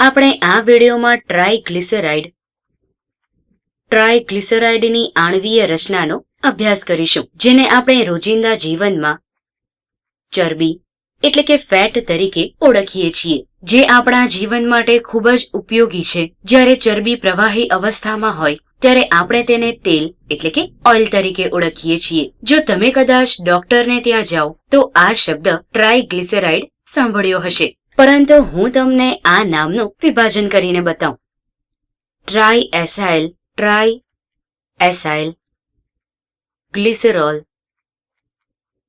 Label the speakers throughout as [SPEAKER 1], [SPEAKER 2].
[SPEAKER 1] આપણે આ વિડીયોમાં ટ્રાયગ્લિસેરાઇડ ટ્રાયગ્લિસેરાઇડની આણવીય રચનાનો અભ્યાસ કરીશું, જેને આપણે રોજિંદા જીવનમાં ચરબી, એટલે કે ફેટ તરીકે ઓળખીએ છીએ, જે આપણા જીવન માટે ખૂબ જ ઉપયોગી છે. જ્યારે ચરબી પ્રવાહી અવસ્થામાં હોય, ત્યારે આપણે તેને તેલ, એટલે કે ઓઇલ તરીકે ઓળખીએ છીએ. જો તમે કદાચ ડોક્ટરને ત્યાં જાઓ, તો આ શબ્દ ટ્રાયગ્લિસેરાઇડ સાંભળ્યો હશે. પરંતુ હું તમને આ નામનું વિભાજન કરીને બતાવું. Tri acyl tri acyl glycerol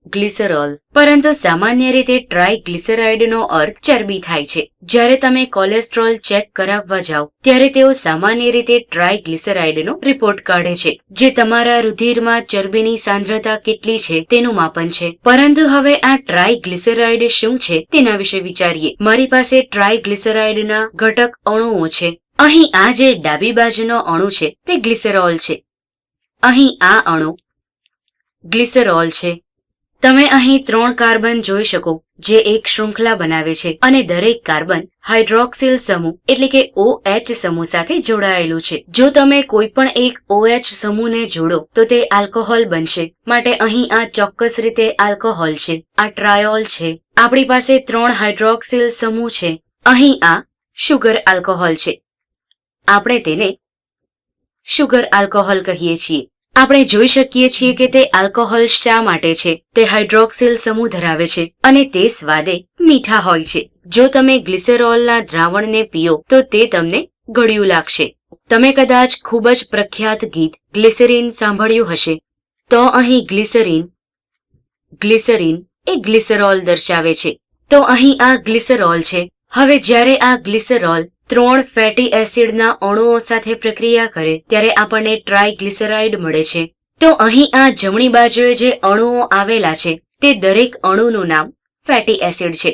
[SPEAKER 1] glycerol. પરંતુ સામાન્ય રીતે ટ્રાયગ્લિસરાઇડનો અર્થ ચરબી થાય છે. જ્યારે તમે કોલેસ્ટ્રોલ ચેક કરાવવા જાઓ, ત્યારે તેઓ સામાન્ય રીતે ટ્રાયગ્લિસરાઇડનો રિપોર્ટ કાઢે છે. જે તમારા રુધિરમાં ચરબીની સાંદ્રતા કેટલી છે તેનું માપન છે. પરંતુ હવે આ ટ્રાયગ્લિસરાઇડ શું છે તેના વિશે વિચારીએ. મારી પાસે ટ્રાયગ્લિસરાઇડના ઘટક અણુઓ છે. અહીં આ જે ડાબી બાજુનો અણુ છે, તે ગ્લિસરોલ છે. અહીં આ અણુ ગ્લિસરોલ છે. તમે અહીં ત્રણ કાર્બન જોઈ શકો, જે એક શૃંખલા બનાવે છે અને દરેક કાર્બન હાઇડ્રોક્સિલ સમૂહ, એટલે કે OH સમૂહ સાથે જોડાયેલું છે. જો તમે કોઈ પણ એક OH સમૂહને જોડો, તો તે આલ્કોહોલ બનશે. માટે અહીં આ ચોક્કસ રીતે આલ્કોહોલ છે. આ ટ્રાયોલ છે. આપણી પાસે ત્રણ હાઇડ્રોક્સિલ સમૂહ છે. અહીં આ શુગર આલ્કોહોલ છે. આપણે તેને શુગર આલ્કોહોલ કહીએ છીએ. આપણે જોઈ શકીએ છીએ કે તે આલ્કોહોલ શા માટે છે. તે હાઇડ્રોક્સિલ સમૂહ ધરાવે છે અને તે સ્વાદે મીઠા હોય છે. જો તમે ગ્લિસેરોલના દ્રાવણને પીઓ, તો તે તમને ગળ્યું લાગશે. તમે કદાચ ખૂબ જ પ્રખ્યાત ગીત ગ્લિસરીન સાંભળ્યું હશે. તો અહીં ગ્લિસરીન ગ્લિસરીન એ ગ્લિસેરોલ દર્શાવે છે. તો અહીં આ ગ્લિસરોલ છે. હવે જ્યારે આ ગ્લિસરોલ ત્રણ ફેટી એસિડના અણુઓ સાથે પ્રક્રિયા કરે ત્યારે આપણને ટ્રાયગ્લિસરાઇડ મળે છે. તો અહીં આ જમણી બાજુએ જે અણુઓ આવેલા છે, તે દરેક અણુનું નામ ફેટી એસિડ છે.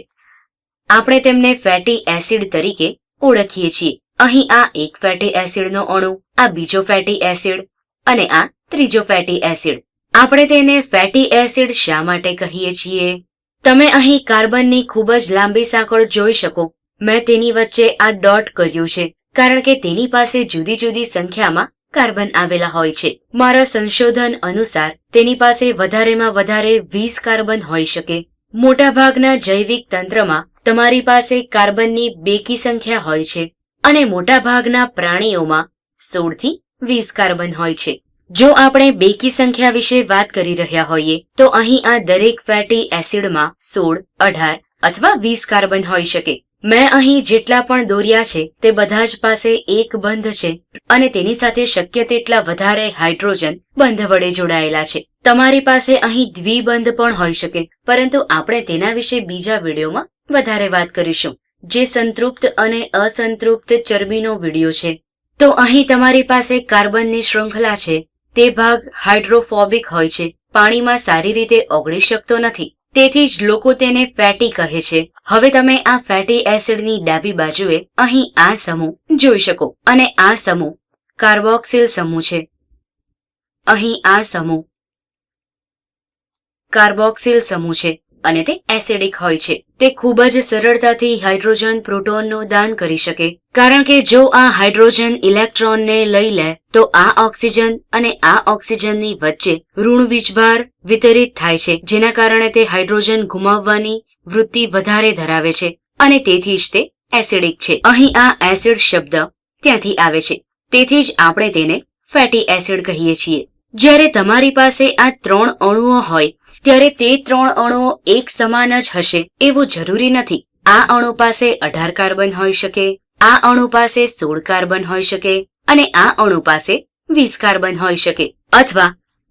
[SPEAKER 1] આપણે તેમને ફેટી એસિડ તરીકે ઓળખીએ છીએ. અહીં આ એક ફેટી એસિડનો અણુ, આ બીજો ફેટી એસિડ અને આ ત્રીજો ફેટી એસિડ આપણે તેને ફેટી એસિડ શા માટે કહીએ છીએ? તમે અહીં કાર્બનની ખૂબ જ લાંબી સાંકળ જોઈ શકો. મેં તેની વચ્ચે આ ડોટ કર્યું છે, કારણ કે તેની પાસે જુદી જુદી સંખ્યામાં કાર્બન આવેલા હોય છે. મારા સંશોધન અનુસાર, તેની પાસે વધારેમાં વધારે વીસ કાર્બન હોઈ શકે. મોટાભાગના જૈવિક તંત્રમાં, તમારી પાસે કાર્બનની બેકી સંખ્યા હોય છે, અને મોટાભાગના પ્રાણીઓમાં સોળથી વીસ કાર્બન હોય છે. જો આપણે બેકી સંખ્યા વિશે વાત કરી રહ્યા હોઈએ, તો અહીં આ દરેક ફેટી એસિડમાં સોળ, અઢાર અથવા વીસ કાર્બન હોઈ શકે. મેં અહીં જેટલા પણ દોર્યા છે, તે બધા જ પાસે એક બંધ છે, અને તેની સાથે શક્ય તેટલા વધારે હાઇડ્રોજન બંધ વડે જોડાયેલા છે. તમારી પાસે અહીં દ્વિબંધ પણ હોઈ શકે, પરંતુ આપણે તેના વિશે બીજા વિડીયોમાં વધારે વાત કરીશું, જે સંતૃપ્ત અને અસંતૃપ્ત ચરબીનો વીડિયો છે. તો અહીં તમારી પાસે કાર્બનની શૃંખલા છે, તે ભાગ હાઇડ્રોફોબિક હોય છે, પાણીમાં સારી રીતે ઓગળી શકતો નથી. તેથી જ લોકો તેને ફેટી કહે છે. હવે તમે આ ફેટી એસિડની ડાબી બાજુએ અહીં આ સમૂહ જોઈ શકો. અને આ સમૂહ કાર્બોક્સિલ સમૂહ છે. અહીં આ સમૂહ કાર્બોક્સિલ સમૂહ છે. અને તે એસિડિક હોય છે. તે ખૂબ જ સરળતાથી હાઇડ્રોજન પ્રોટોનનું દાન કરી શકે. કારણ કે જો આ હાઇડ્રોજન ઇલેક્ટ્રોનને લઈ લે, તો આ ઓક્સિજન અને આ ઓક્સિજનની વચ્ચે ઋણ વીજભાર વિતરિત થાય છે, જેના કારણે તે હાઇડ્રોજન ગુમાવવાની વૃત્તિ વધારે ધરાવે છે, અને તેથી જ તે એસિડિક છે. અહીં આ એસિડ શબ્દ ત્યાંથી આવે છે. તેથી જ આપણે તેને ફેટી એસિડ કહીએ છીએ. જ્યારે તમારી પાસે આ ત્રણ અણુઓ હોય ત્યારે તે ત્રણ અણુઓ એક સમાન જ હશે, એવું જરૂરી નથી. આ અણુ પાસે અઢાર કાર્બન હોઈ શકે, આ અણુ પાસે સોળ કાર્બન હોઈ શકે, અને આ અણુ પાસે વીસ કાર્બન હોઈ શકે. અથવા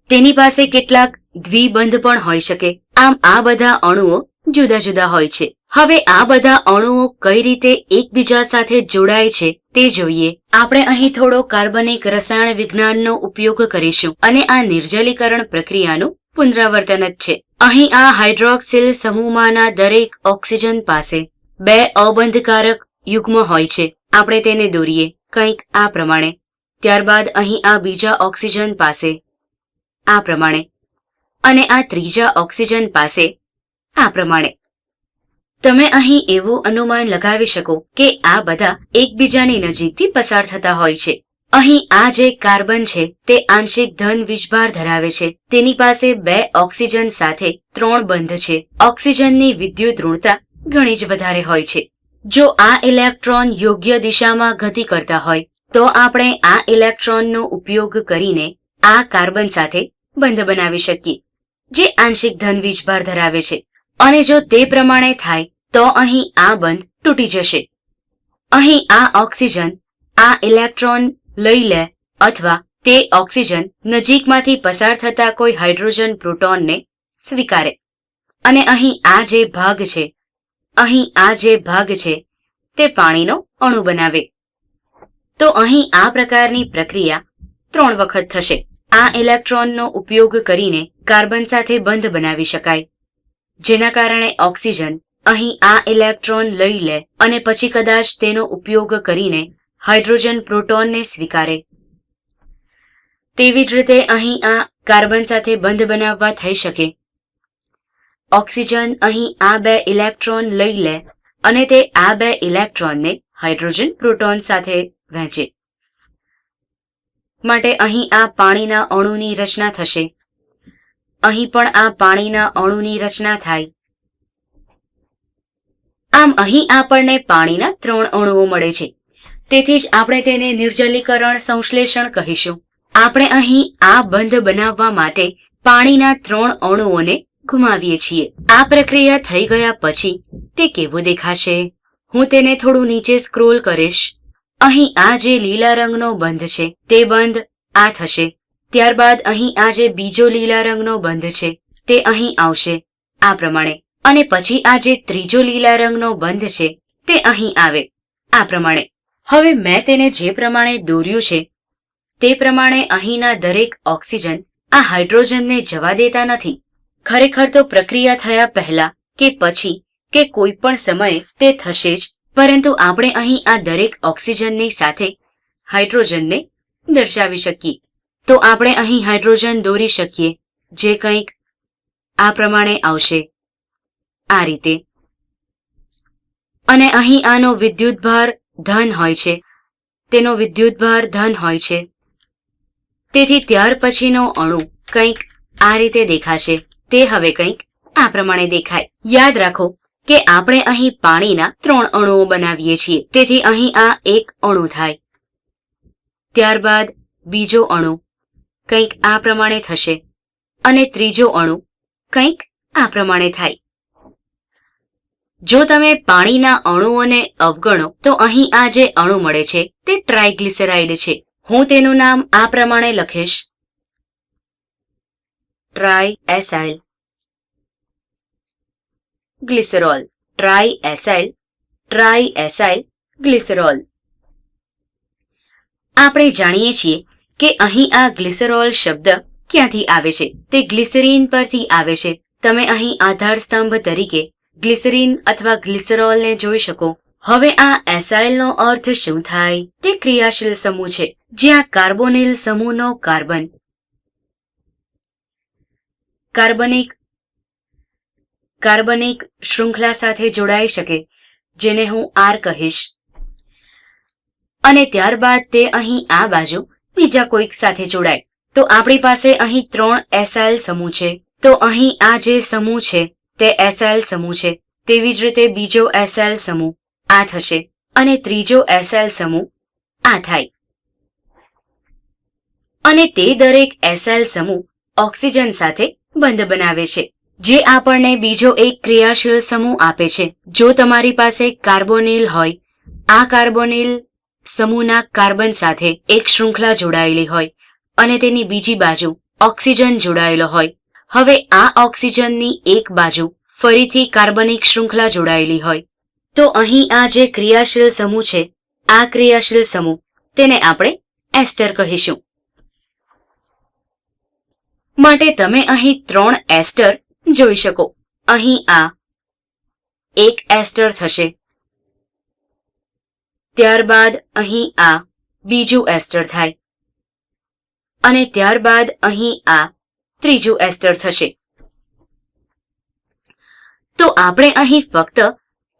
[SPEAKER 1] તેની પાસે કેટલાક દ્વિબંધ પણ હોઈ શકે. આમ આ બધા અણુઓ જુદા જુદા હોય છે. હવે આ બધા અણુઓ કઈ રીતે એકબીજા સાથે જોડાય છે તે જોઈએ. આપણે અહીં થોડો કાર્બનિક રસાયણ વિજ્ઞાનનો ઉપયોગ કરીશું અને આ નિર્જલીકરણ પ્રક્રિયાનું પુનરાવર્તન જ છે. અહીં આ હાઇડ્રોક્સિલ સમૂહમાંના દરેક ઓક્સિજન પાસે બે અબંધકારક યુગ્મ હોય છે. આપણે તેને દોરીએ કંઈક આ પ્રમાણે. ત્યારબાદ અહીં આ બીજા ઓક્સિજન પાસે આ પ્રમાણે. અને આ ત્રીજા ઓક્સિજન પાસે આ પ્રમાણે. તમે અહીં એવું અનુમાન લગાવી શકો કે આ બધા એકબીજાની નજીકથી પસાર થતા હોય છે. અહીં આ જે કાર્બન છે, તે આંશિક ધન વીજભાર ધરાવે છે. તેની પાસે બે ઓક્સિજન સાથે ત્રણ બંધ છે. ઓક્સિજનની વિદ્યુત ઋણતા ઘણી જ વધારે હોય છે. જો આ ઇલેક્ટ્રોન યોગ્ય દિશામાં ગતિ કરતા હોય, તો આપણે આ ઇલેક્ટ્રોનનો ઉપયોગ કરીને આ કાર્બન સાથે બંધ બનાવી શકીએ, જે આંશિક ધન વીજભાર ધરાવે છે. અને જો તે પ્રમાણે થાય, તો અહીં આ બંધ તૂટી જશે. અહીં આ ઓક્સિજન, આ ઇલેક્ટ્રોન લઈ લે અથવા તે ઓક્સિજન નજીકમાંથી પસાર થતા કોઈ હાઇડ્રોજન પ્રોટોનને સ્વીકારે. અને અહીં આ જે ભાગ છે, અહીં આ જે ભાગ છે, તે પાણીનો અણુ બનાવે. તો અહીં આ પ્રકારની પ્રક્રિયા ત્રણ વખત થશે. આ ઇલેક્ટ્રોનનો ઉપયોગ કરીને કાર્બન સાથે બંધ બનાવી શકાય, જેના કારણે ઓક્સિજન અહીં આ ઇલેક્ટ્રોન લઈ લે અને પછી કદાચ તેનો ઉપયોગ કરીને હાઇડ્રોજન પ્રોટોનને સ્વીકારે. તેવી જ રીતે અહીં આ કાર્બન સાથે બંધ બનાવવા થઈ શકે. ઓક્સિજન અહીં આ બે ઇલેક્ટ્રોન લઈ લે અને તે આ બે ઇલેક્ટ્રોનને હાઇડ્રોજન પ્રોટોન સાથે વહેંચે. માટે અહીં આ પાણીના અણુની રચના થશે. અહીં પણ આ પાણીના અણુની રચના થાય. આમ અહીં આપણને પાણીના ત્રણ અણુઓ મળે છે. તેથી જ આપણે તેને નિર્જલીકરણ, સંશ્લેષણ કહીશું. આપણે અહીં આ બંધ બનાવવા માટે પાણીના ત્રણ અણુઓને ગુમાવીએ છીએ. આ પ્રક્રિયા થઈ ગયા પછી તે કેવું દેખાશે? હું તેને થોડું નીચે સ્ક્રોલ કરીશ. અહીં આ જે લીલા રંગનો બંધ છે, તે બંધ, આ થશે. ત્યારબાદ અહીં આ જે બીજો લીલા રંગનો બંધ છે, તે અહીં આવશે, આ પ્રમાણે. અને પછી આ જે ત્રીજો લીલા રંગનો બંધ છે, તે અહીં આવે, આ પ્રમાણે. હવે મેં તેને જે પ્રમાણે દોર્યું છે, તે પ્રમાણે અહીંના દરેક ઓક્સિજન આ હાઇડ્રોજનને જવા દેતા નથી. ખરેખર તો પ્રક્રિયા થયા પહેલા કે પછી કે કોઈ પણ સમયે તે થશે જ, પરંતુ આપણે અહીં આ દરેક ઓક્સિજનની સાથે હાઇડ્રોજનને દર્શાવી શકીએ. તો આપણે અહીં હાઇડ્રોજન દોરી શકીએ, જે કંઈક આ પ્રમાણે આવશે. આ રીતે. અને અહીં આનો વિદ્યુતભાર ધન હોય છે. તેનો વિદ્યુતભાર ધન હોય છે. તેથી ત્યાર પછીનો અણુ કંઈક આ રીતે દેખાશે. તે હવે કંઈક આ પ્રમાણે દેખાય. યાદ રાખો કે આપણે અહીં પાણીના ત્રણ અણુઓ બનાવીએ છીએ. તેથી અહીં આ એક અણુ થાય. ત્યારબાદ બીજો અણુ કંઈક આ પ્રમાણે થશે. અને ત્રીજો અણુ કંઈક આ પ્રમાણે થાય. જો તમે પાણીના અણુઓને અવગણો, તો અહીં આ જે અણુ મળે છે, તે ટ્રાયગ્લિસરાઇડ છે. હું તેનું નામ આ પ્રમાણે લખીશ. Tri acyl glycerol. Tri acyl tri acyl glycerol. આપણે જાણીએ છીએ કે અહીં આ ગ્લિસરોલ શબ્દ ક્યાંથી આવે છે? તે ગ્લિસરીન પરથી આવે છે. તમે અહીં આધાર સ્તંભ તરીકે ગ્લિસરીન અથવા ગ્લિસરોલને જોઈ શકો. હવે આ એસાઇલનો અર્થ શું થાય? તે ક્રિયાશીલ સમૂહ છે, જ્યાં કાર્બોનિલ સમૂહનો કાર્બન. કાર્બનિક કાર્બનિક શૃંખલા સાથે જોડાઈ શકે, જેને હું આર કહીશ. અને ત્યારબાદ તે અહીં આ બાજુ બીજા કોઈક સાથે જોડાય. તો આપણી પાસે અહીં ત્રણ એસાઇલ સમૂહ છે. તો અહીં આ જે સમૂહ છે તે એસએલ સમૂહ છે. તેવી જ રીતે બીજો એસાઇલ સમૂહ આ થશે અને ત્રીજો એસાઇલ સમૂહ આ થાય. અને તે દરેક એસાઇલ સમૂહ ઓક્સિજન સાથે બંધ બનાવે છે. જે આપણને બીજો એક ક્રિયાશીલ સમૂહ આપે છે. જો તમારી પાસે કાર્બોનિલ હોય, આ કાર્બોનિલ સમૂહના કાર્બન સાથે એક શૃંખલા જોડાયેલી હોય અને તેની બીજી બાજુ ઓક્સિજન જોડાયેલો હોય હવે આ ઓક્સિજનની એક બાજુ ફરીથી કાર્બનિક શૃંખલા જોડાયેલી હોય. તો અહીં આ જે ક્રિયાશીલ સમૂહ છે, આ ક્રિયાશીલ સમૂહ, તેને આપણે એસ્ટર કહીશું. માટે તમે અહીં ત્રણ એસ્ટર જોઈ શકો. અહીં આ એક એસ્ટર થશે. ત્યારબાદ અહીં આ બીજું એસ્ટર થાય. અને ત્યારબાદ અહીં આ ત્રીજું એસ્ટર થશે. તો આપણે અહીં ફક્ત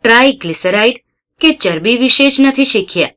[SPEAKER 1] ટ્રાયગ્લિસરાઇડ કે ચરબી વિશે જ નથી શીખ્યા.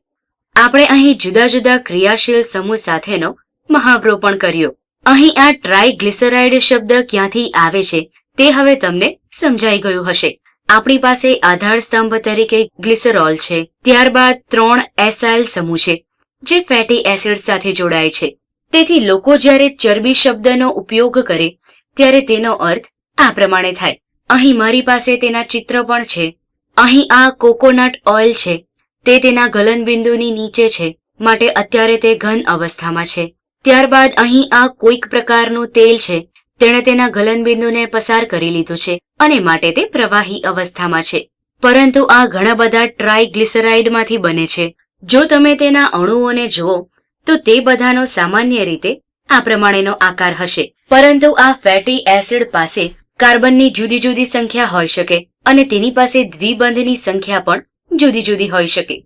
[SPEAKER 1] આપણે અહીં જુદા જુદા ક્રિયાશીલ સમૂહ સાથેનો મહાવરો પણ કર્યો. અહીં આ ટ્રાયગ્લિસરાઇડ શબ્દ ક્યાંથી આવે છે તે હવે તમને સમજાઈ ગયું હશે. આપણી પાસે આધાર સ્તંભ તરીકે ગ્લિસરોલ છે. ત્યારબાદ ત્રણ એસાઇલ સમૂહ છે, જે ફેટી એસિડ સાથે જોડાય છે. તેથી લોકો જ્યારે ચરબી શબ્દનો ઉપયોગ કરે, ત્યારે તેનો અર્થ આ પ્રમાણે થાય. અહીં મારી પાસે તેના ચિત્ર પણ છે. અહીં આ કોકોનટ ઓઇલ છે. તે તેના ગલનબિંદુની નીચે છે, માટે અત્યારે તે ઘન અવસ્થામાં છે. ત્યારબાદ અહીં આ કોઈક પ્રકારનું તેલ છે. તેણે તેના ગલનબિંદુને પસાર કરી લીધું છે અને માટે તે પ્રવાહી અવસ્થામાં છે. પરંતુ આ ઘણા બધા ટ્રાયગ્લિસરાઇડમાંથી બને છે. જો તમે તેના અણુઓને જુઓ તો તે બધાનો સામાન્ય રીતે આ પ્રમાણેનો આકાર હશે. પરંતુ આ ફેટી એસિડ પાસે કાર્બનની જુદી જુદી સંખ્યા હોઈ શકે અને તેની પાસે દ્વિબંધની સંખ્યા પણ જુદી જુદી હોઈ શકે.